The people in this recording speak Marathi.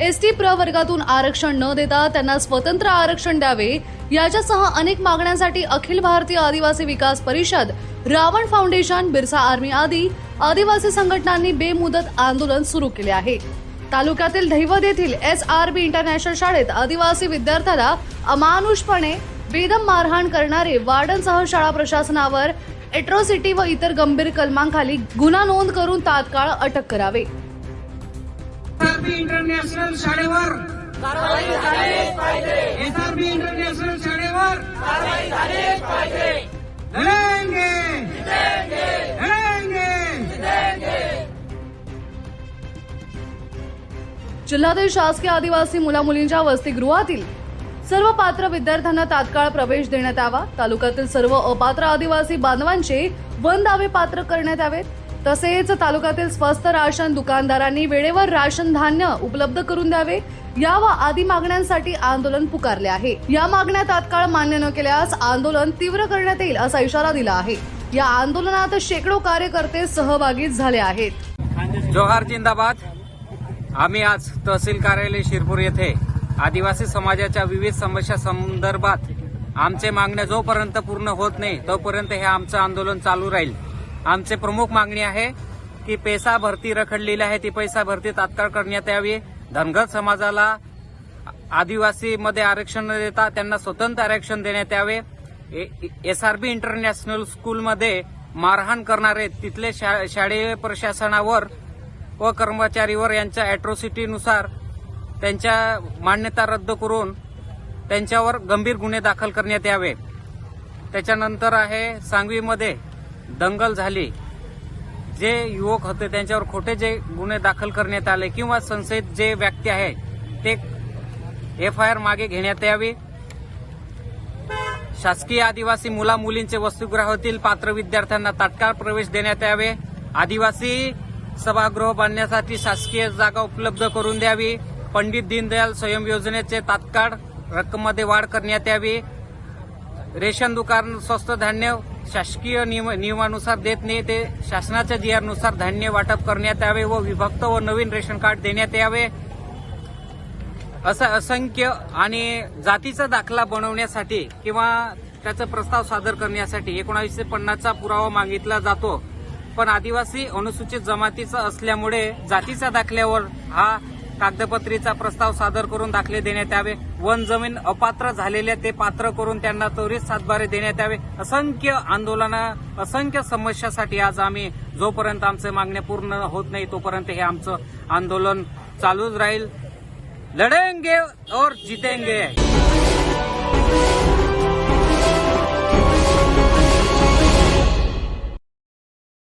एस टी प्रवर्गातून आरक्षण न देता त्यांना स्वतंत्र आरक्षण द्यावे याच्यासह अनेक मागण्यांसाठी अखिल भारतीय आदिवासी विकास परिषद रावण फाउंडेशन बिरसा आर्मी आदी आदिवासी संघटनांनी बेमुदत आंदोलन सुरू केले आहे. तालुक्यातील दैवत येथील एस आर बी इंटरनॅशनल शाळेत आदिवासी विद्यार्थ्याला अमानुषपणे बेदम मारहाण करणारे वार्डनसह शाळा प्रशासनावर एट्रोसिटी व इतर गंभीर कलमांखाली गुन्हा नोंद करून तात्काळ अटक करावे. एसआरबी इंटरनॅशनल शाळेवर. एसआरबी इंटरनॅशनल शाळेवर. लढेंगे लढेंगे जिल्ह्यातील शासकीय आदिवासी मुला मुलींच्या वसतिगृहातील सर्व पात्र विद्यार्थ्यांना तात्काळ प्रवेश देण्यात यावा. तालुक्यातील सर्व अपात्र आदिवासी बांधवांचे वन दावे पात्र करण्यात यावेत. तसेच तालुक्यातील स्वस्त राशन दुकानदारांनी वेळेवर राशन धान्य उपलब्ध करून द्यावे. या व आदी मागण्यांसाठी आंदोलन पुकारले आहे. या मागण्या तात्काळ मान्य न केल्यास आंदोलन तीव्र करण्यात येईल असा इशारा दिला आहे. या आंदोलनात शेकडो कार्यकर्ते सहभागी झाले आहेत. जोहार जिंदाबाद. आम्ही आज तहसील कार्यालय शिरपूर येथे आदिवासी समाजाच्या विविध समस्या संदर्भात आमचे मागण्या जोपर्यंत पूर्ण होत नाही तोपर्यंत हे आमचं आंदोलन चालू राहील. आमचे प्रमुख मागणी आहे की पैसा भरती रखडलेली आहे ती पैसा भरती तात्काळ करण्यात यावी. धनगर समाजाला आदिवासी मध्ये आरक्षण न देता त्यांना स्वतंत्र आरक्षण देण्यात यावे. एसआरबी इंटरनॅशनल स्कूलमध्ये मारहाण करणारे तिथले शा- शालेय प्रशासनावर व कर्मचारीवर यांच्या अॅट्रॉसिटीनुसार त्यांच्या मान्यता रद्द करून त्यांच्यावर गंभीर गुन्हे दाखल करण्यात यावे. त्याच्यानंतर आहे सांगवीमध्ये दंगल झाली. जे युवक होते त्यांच्यावर खोटे जे गुन्हे दाखल करण्यात आले किंवा संसदेत जे व्यक्ती आहे ते एफ आय आर मागे घेण्यात यावी. शासकीय आदिवासी मुला मुलींचे वसतिगृहातील पात्र विद्यार्थ्यांना तात्काळ प्रवेश देण्यात यावे. आदिवासी सभागृह बांधण्यासाठी शासकीय जागा उपलब्ध करून द्यावी. पंडित दीनदयाल स्वयं योजनेचे तात्काळ रक्कममध्ये वाढ करण्यात यावी. रेशन दुकान स्वस्त धान्य शासकीय नियम नियमानुसार देत नाही ते शासनाच्या जी धान्य वाटप करण्यात यावे व विभक्त व नवीन रेशन कार्ड देण्यात यावे. असं असंख्य आणि जातीचा दाखला बनवण्यासाठी किंवा त्याचा प्रस्ताव सादर करण्यासाठी एकोणावीसशे पन्नासचा पुरावा मागितला जातो. पण आदिवासी अनुसूचित जमातीचा असल्यामुळे जातीच्या दाखल्यावर हा कागदपत्रीचा प्रस्ताव सादर करून दाखले देण्यात यावे. वन जमीन अपात्र झालेल्या ते पात्र करून त्यांना त्वरित सातबारे देण्यात यावे. असंख्य आंदोलनं असंख्य समस्यासाठी आज आम्ही जोपर्यंत आमचे मागण्या पूर्ण होत नाही तोपर्यंत हे आमचं आंदोलन चालूच राहील. लढेंगे और जितेंगे.